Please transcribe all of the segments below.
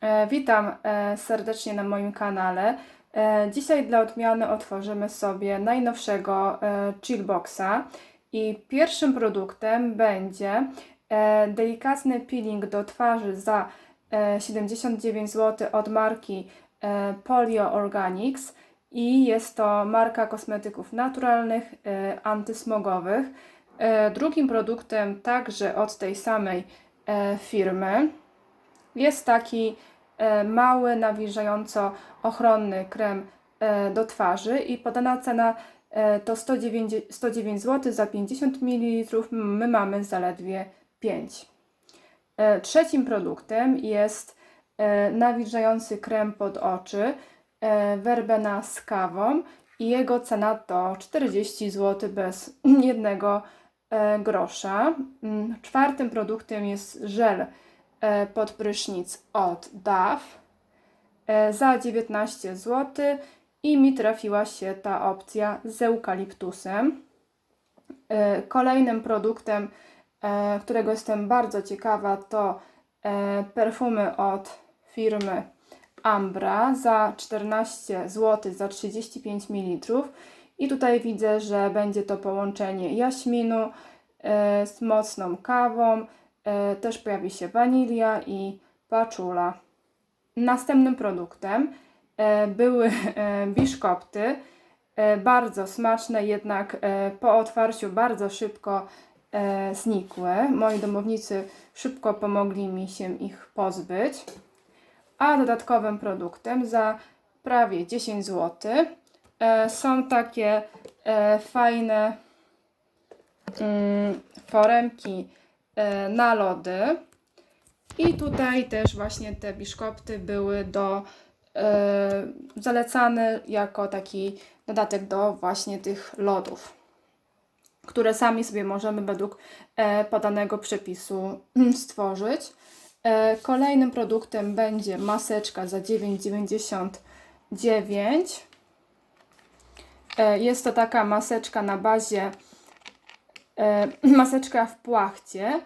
E, Witam e, serdecznie na moim kanale. E, Dzisiaj dla odmiany otworzymy sobie najnowszego Chillboxa i pierwszym produktem będzie delikatny peeling do twarzy za e, 79 zł od marki Polio Organics i jest to marka kosmetyków naturalnych, antysmogowych. Drugim produktem także od tej samej firmy jest taki e, mały, nawilżająco ochronny krem e, do twarzy i podana cena e, to 109, 109 zł za 50 ml. My mamy zaledwie 5. E, Trzecim produktem jest nawilżający krem pod oczy Verbena z kawą i jego cena to 40 zł bez jednego grosza. Mm, Czwartym produktem jest żel pod prysznic od DAF e, za 19 zł i mi trafiła się ta opcja z eukaliptusem. E, Kolejnym produktem, e, którego jestem bardzo ciekawa, to e, perfumy od firmy Ambra za 14 zł za 35 ml. I tutaj widzę, że będzie to połączenie jaśminu e, z mocną kawą. E, Też pojawi się wanilia i paczula. Następnym produktem e, były e, biszkopty. Bardzo smaczne, jednak po otwarciu bardzo szybko znikły. Moi domownicy szybko pomogli mi się ich pozbyć. A dodatkowym produktem za prawie 10 zł są takie fajne mm, foremki na lody. I tutaj też właśnie te biszkopty były do e, zalecane jako taki dodatek do właśnie tych lodów, które sami sobie możemy według e, podanego przepisu mm, stworzyć. E, kolejnym produktem będzie maseczka za 9,99. E, jest to taka maseczka na bazie e, maseczka w płachcie.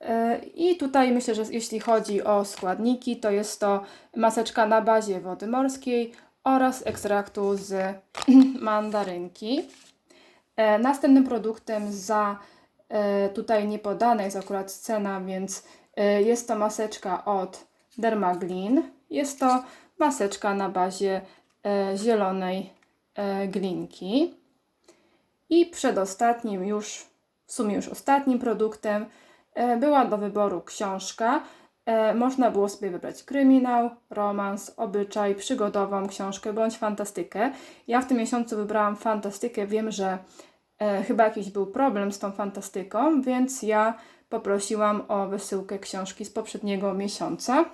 E, I tutaj myślę, że jeśli chodzi o składniki, to jest to maseczka na bazie wody morskiej oraz ekstraktu z mandarynki. E, Następnym produktem za e, tutaj nie podana jest akurat cena, więc jest to maseczka od Dermaglin. Jest to maseczka na bazie zielonej glinki. I przedostatnim już, w sumie już ostatnim produktem była do wyboru książka. E, Można było sobie wybrać kryminał, romans, obyczaj, przygodową książkę bądź fantastykę. Ja w tym miesiącu wybrałam fantastykę. Wiem, że e, chyba jakiś był problem z tą fantastyką, więc ja poprosiłam o wysyłkę książki z poprzedniego miesiąca.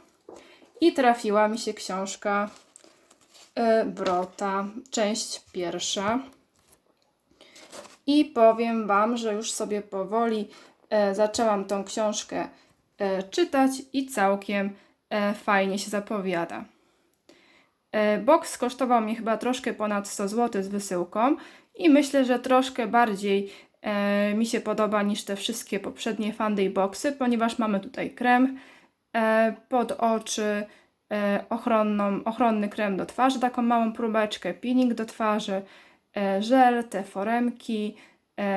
I trafiła mi się książka e, Brota, część pierwsza. I powiem Wam, że już sobie powoli e, zaczęłam tą książkę e, czytać i całkiem e, fajnie się zapowiada. E, box kosztował mi chyba troszkę ponad 100 zł z wysyłką i myślę, że troszkę bardziej e, mi się podoba niż te wszystkie poprzednie Funday Boxy, ponieważ mamy tutaj krem e, pod oczy, e, ochronną, ochronny krem do twarzy, taką małą próbeczkę, peeling do twarzy, e, żel, te foremki, e,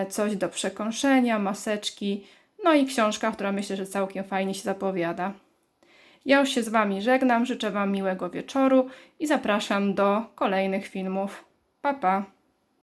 coś do przekąszenia, maseczki, no i książka, która myślę, że całkiem fajnie się zapowiada. Ja już się z Wami żegnam, życzę Wam miłego wieczoru i zapraszam do kolejnych filmów. Pa, pa!